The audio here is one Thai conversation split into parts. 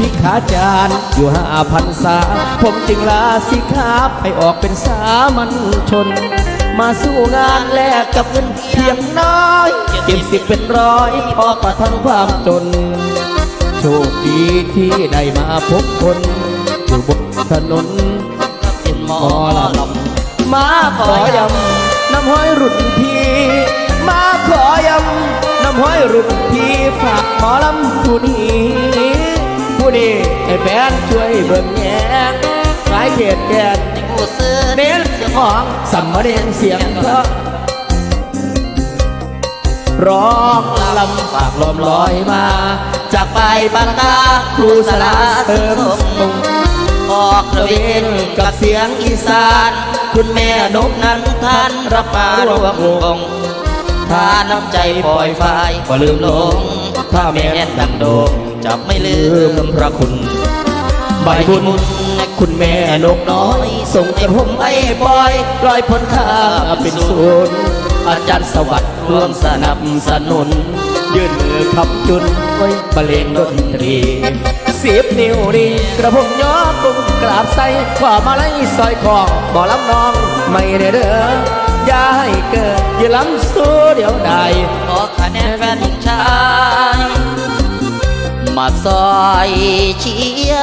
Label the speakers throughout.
Speaker 1: พิขาจารย์อยู่ห้าพันษา ผมจึงลาสิครับให้ออกเป็นสามัญชน มาสู้งานแลกกับเงินเพียงน้อยเก็บสิบเป็นร้อยพอประทังความจน โชคดีที่ได้มาพบคน อยู่บนถนน
Speaker 2: เป็นหมอ
Speaker 1: ล
Speaker 2: ล
Speaker 1: มาขอยำน้ำห้อยรุ่นพี่มาขอยำน้ำห้อยรุ่นพี่ฝากหมอลำผู้นี้ นี้ให้แฟนช่วยเบิ่งแย่สายเขียดแกนำ
Speaker 2: ผู้ซื้อ
Speaker 1: เน้นเสียงของสัมมาเรียนเสียงเพราะร้องลำฝากลมลอยมา จากไปบางตาครูสลาเสริมทรง
Speaker 2: ออกตระเวนกับเสียงอีสาน คุณแม่นกนั้นท่านรับมารวมวงถ้าน้ำใจปล่อยไฟก็ลืมลง ถ้าแม่นดังโดง จะไม่ลืมพระคุณ
Speaker 1: ใบบุญคุณแม่นกน้อย ส่งกระผมไอ้บอยลอยพ้นข้าเป็นศูนย์อาจารย์สวัสดิ์ร่วมสนับสนุน ยื่นมือขับจุนไว้บรรเลงดนตรีสิบนิ้วดีกระผมย่อกุ้งกราบใส่ว่ามาไล่ซอยคองบ่ลำนองไม่ได้เด้ออย่าให้เกิดอย่าล้ำสู้เดี๋ยวใด
Speaker 2: ขอคะแนนแฟนชาย มาซอยเชีย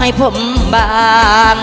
Speaker 2: ให้ผมบาง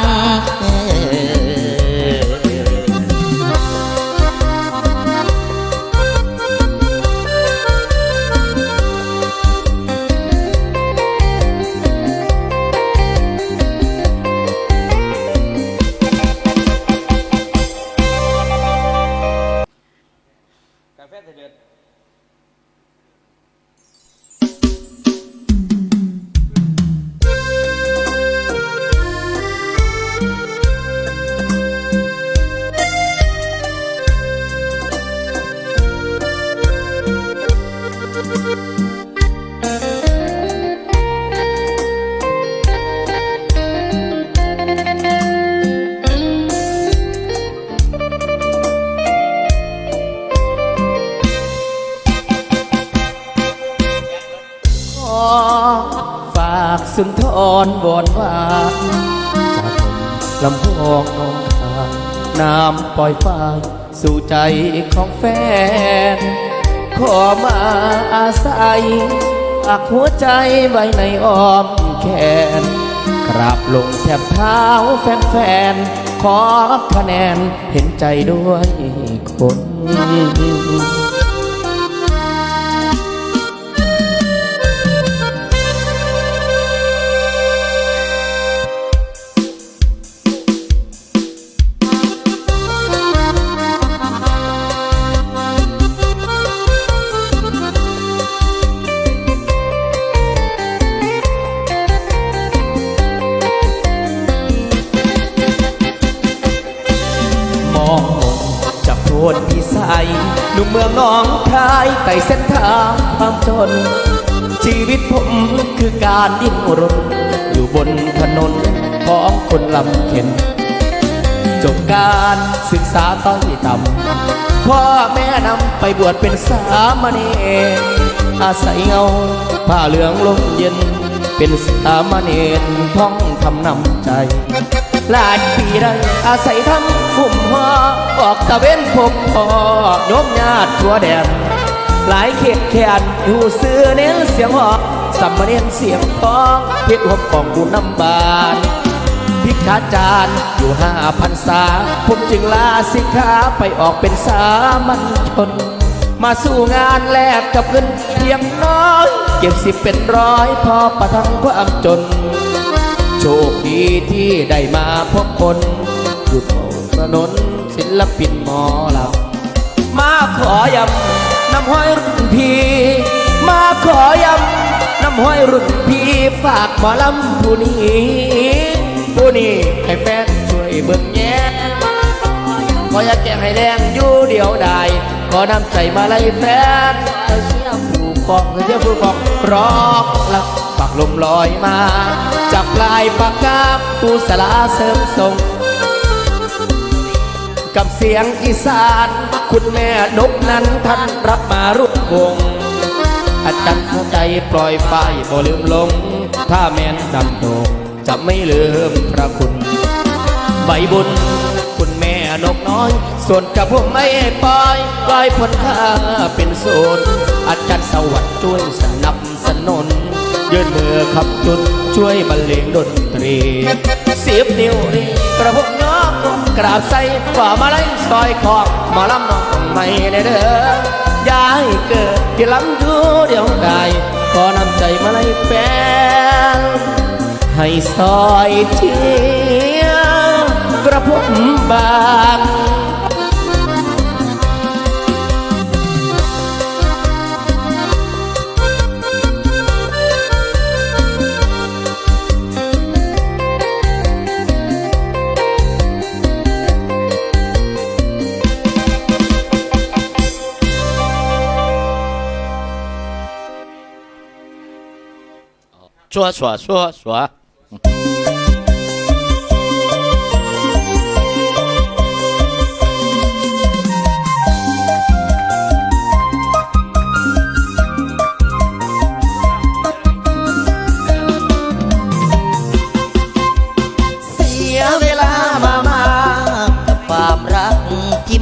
Speaker 2: อ
Speaker 1: งน้องคายน้ำปล่อยฟ้าสู่ใจของแฟน ขอมาอาศัยอักหัวใจไว้ในอ้อมแขนกราบลงแทบเท้าแฟนๆขอคะแนนเห็นใจด้วยคน ไต่เส้นทางความจน ชีวิตผมคือการดิ้นรนอยู่บนถนนของคนลำเข็น จบการศึกษาต้อยต่ำพ่อแม่นำไปบวชเป็นสามเณรอาศัยเงาผ้าเหลืองลมเย็น เป็นสามเณรท่องทำนำใจหลายปีได้อาศัยทำหุ่มห่อออกตะเว้นพบพ่อโยมญาติทั่วแดน หลายเขตแขนอยู่ซื้อเน้นเสียงหอกสัมมาเนียนเสียงทองเพชรหบของกูน้ำบานพิกาจารย์อยู่ห้าพันษาผมจึงลาสิกขาไปออกเป็นสามัญชน มาสู้งานแลกกับเงินเพียงน้อย เก็บสิบเป็นร้อยพอประทังความจน โชคดีที่ได้มาพบคนอยู่ถนนศิลปินหมอลำมาขอยำ น้ำห้อยรุ่นพี่มาขอยำน้ำห้อยรุ่นพี่ฝากหมอลำผู้นี้ผู้นี้ให้แฟนช่วยเบิ่งแย่ขออยากแก้ให้แดงอยู่เดียวได้ขอนำใจมาไล่แฟนเธอเชื่อผู้กองเธอเชื่อผู้กองรองลักปักลมลอยมาจากปลายปากกาผู้สลาเสริมทรงกับเสียงอีสาน แม่นกนั้นท่านรับมาร่วมวง อาจารย์เข้าใจปล่อยไฟบ่ลืมลง ถ้าแม้นดำโดกจะไม่ลืมพระคุณ ใบบุญ คุณแม่นกน้อย ส่วนกับผมไม่ปล่อยปล่อยผลค่าเป็นศูนย์อาจารย์สวัสดิ์ช่วยสนับสนุนยืนมือขับจุนช่วยบรรเลงดนตรีเสียบนิ้วนี่กระผมน้องก้มกราบใส่ฝ่ามาไล่ซอยคอกหมาลำน้อง ไม่ได้เด้อย้ายเกิดที่ลำยูเดียวได้ขอนำใจมาไล่แฟนให้ซอยเทียกระผมบาง
Speaker 2: ชัวชัวชัวชัว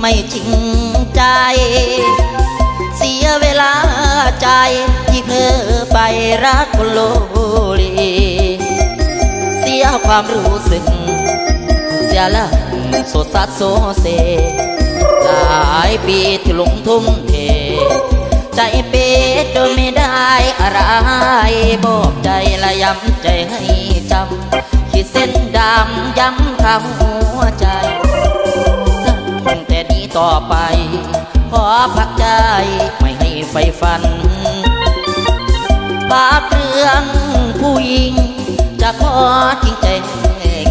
Speaker 2: ไม่จริงใจ เสียเวลาใจที่เพิ่ รักคนโลเลเสียความรู้สึก เสียละโสดสัดโซเซ หลายปีที่ลงทุ่มเท ใจเป็ดโดยไม่ได้อะไร บอกใจละย้ำใจให้จำขีดเส้นดำย้ำคำหัวใจตั้งแต่นี้ต่อไป ขอพักใจไม่ให้ไฟฟัน บาปเรื่องผู้หญิง จะขอจริงใจ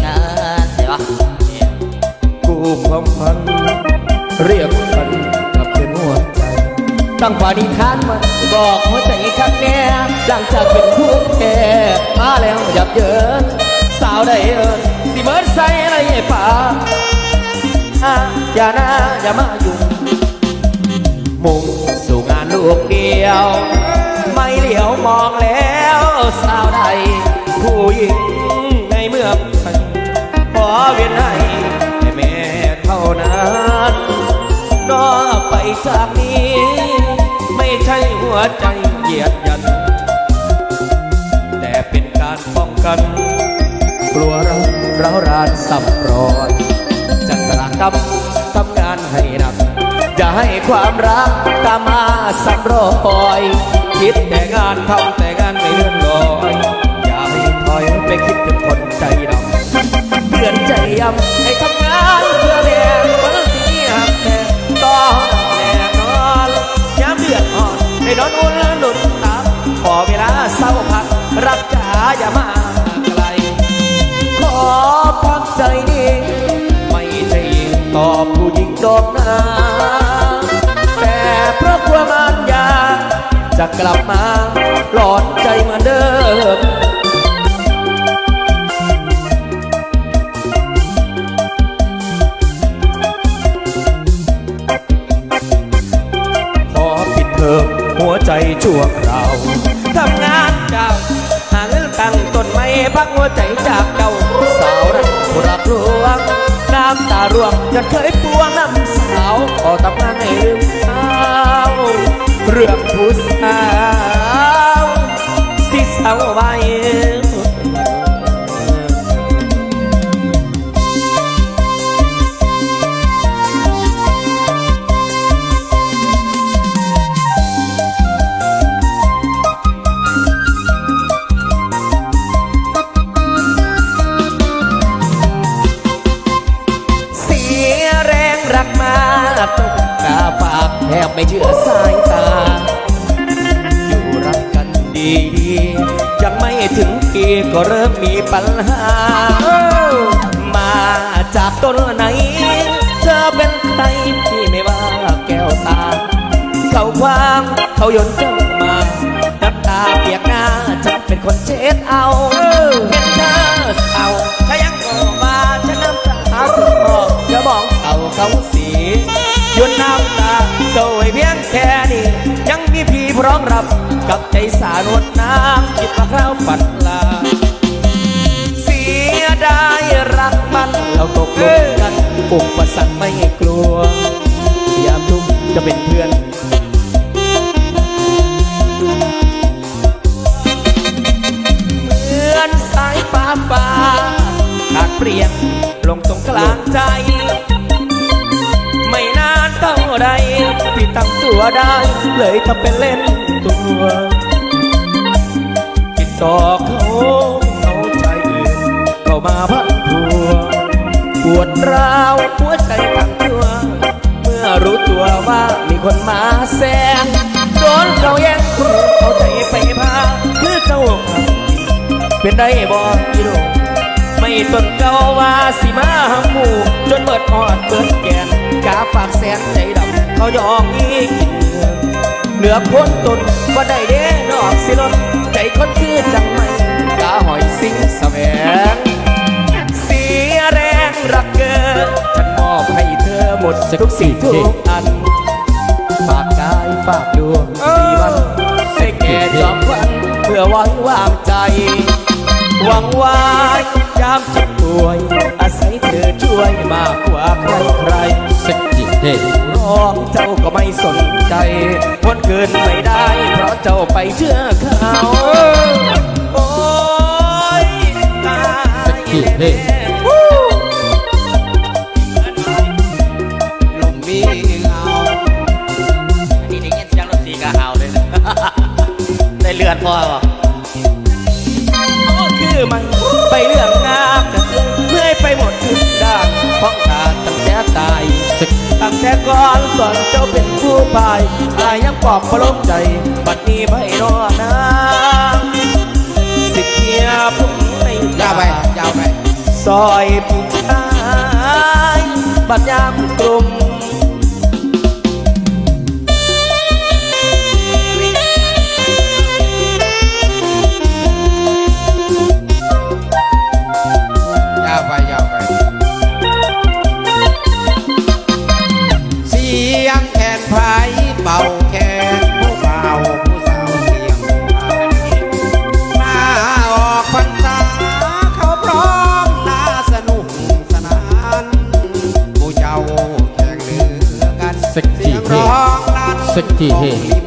Speaker 2: งานเดี๋ยว
Speaker 1: กูความพัน เรียกพันกับเป็นหัวใจ ตั้งปาณิธานมาบอกหัวใจข้งแน่หลังจากเป็นคู่แค่มาแล้วหยับเยินสาวได้เอินสิเมิดใส่อะไรป่าอะอย่านะอย่ามายุ่มุ่งสู่งานลูกเดียว องแล้วสาวใด ผู้หญิงในเมื่องไทยขอเวียนให้แม่เท่านั้นนอกไปจากนี้ ไม่ใช่หัวใจเหยียดยัน แต่เป็นการป้องกัน กลัวราเรารานสับรอยจะตรากรรมทำงานให้หนัก อย่าให้ความรักตามมาสับรอย คิดแต่งานทำแต่งานไม่เลื่อนลอยอย่าให้ถอยไปคิดถึงคนใจดำเปลือนใจยำให้ทำงานเพื่อแม่คนที่หักแต่ต่อแน่นอนย้ำเดือดอ่อนในนอนอุ่นหนุนตามขอเวลาเศร้าพักรักจ๋าอย่ามา จะกลับมาหลอนใจเหมือนเดิมขอปิดเทอมหัวใจชั่วคราวทำงานเจ้าหาเงินตั้งต้นไม่พักหัวใจจากเจ้าสาวรักรักลวงน้ำตาร่วงจะเคยปวงน้ำสาวขอทำงานให้ลืมเท้า เรื่องผู้สาวที่เศร้าไว้เสียแรงรักมาต้อ งกาฝากแทบไม่เชื่อสายตา อยู่รักกันดีๆยังไม่ถึงปีก็เริ่มมีปัญหา มาจากต้นไหน เธอเป็นใครที่ไม่ว่าแก้วตา เขาวางเขายนเจ้ามาน้ำตาเปียกหน้าจะเป็นคนเช็ดเอาเป็นเธอเอาถ้ายังบอกว่าฉันน้ำตาถึงบอกอย่ามองเขาเขาสี หยุดน้ำตาโดยเพียงแค่นี้ยังมีพี่พร้อมรับกับใจสาวนวดน้ำคิดมะพร้าวปัดลา เสียดายรักมันเราตกลงกันปุปสัรไม่กลัวยามลุ่มจะเป็นเพื่อนเหมือนสายฟ้าฟ้าขาดเปลี่ยนลงตรงกลางใจ ใดพี่ตั้งตัวได้ เลยทำเป็นเล่นตัวติดต่อเขาเขาใจอื่นเข้ามาพันทัว ปวดร้าวหัวใจทั้งตัว เมื่อรู้ตัวว่ามีคนมาแซงโดนเขาแย่งเอาใจไปพาคือเจ้าเป็นได้บ่อีโดไม่ต้นเก่าว่าสิมาหาหมู่จนเบิดออดเบิดแกน กาฝากแสนใจดำเขายองอีกกินเมืองเหลือพ้นตนว่าได้เด้นอกสิลนใจคนคือจังไม่กาหอยสิงแสวงเสียแรงรักเกินฉันมอบให้เธอหมดทุกสิ่งทุกอันฝากกายฝากดวงสี่วันเสกแก่จอมควันเพื่อไว้วางใจ หวังว่ายามเจ็บป่วย อาศัยเธอช่วยมากกว่าใครใครๆ
Speaker 3: สกิเฮ
Speaker 1: ร้องเจ้าก็ไม่สนใจทนเกินไม่ได้ เพราะเจ้าไปเชื่อเขา
Speaker 3: ก่
Speaker 4: อนตอ
Speaker 1: นเจ้าเป็นผู้พายอายยังปลอบประโลมใจ บัดนี้ไปนอนะสิเคียผมใน
Speaker 4: ยาวไปยาวไป
Speaker 1: ซอยผู้ชายบัดยามกลุ่ม
Speaker 4: นั้น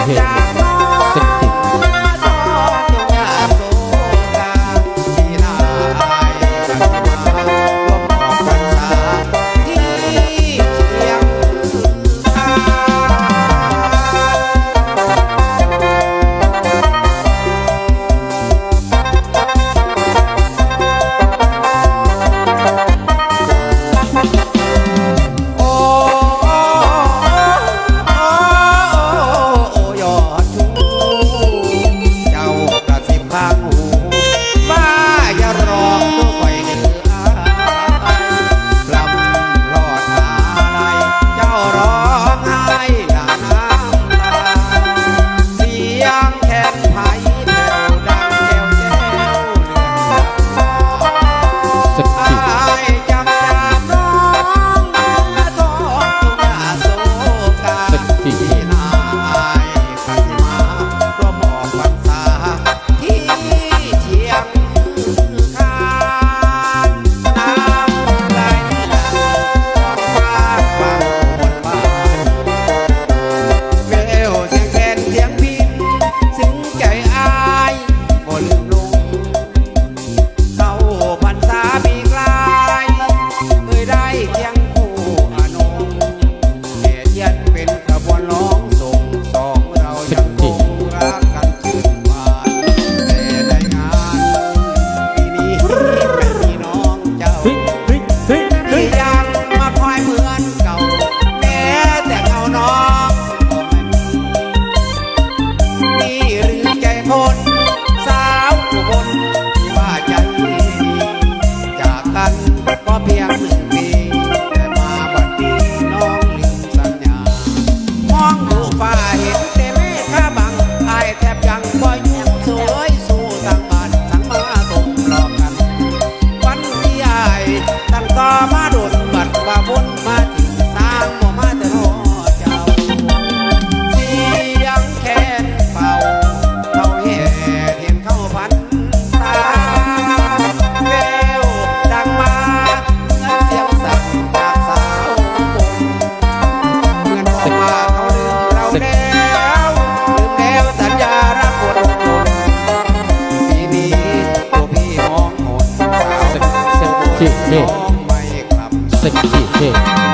Speaker 4: าย เทเท
Speaker 3: สกิเท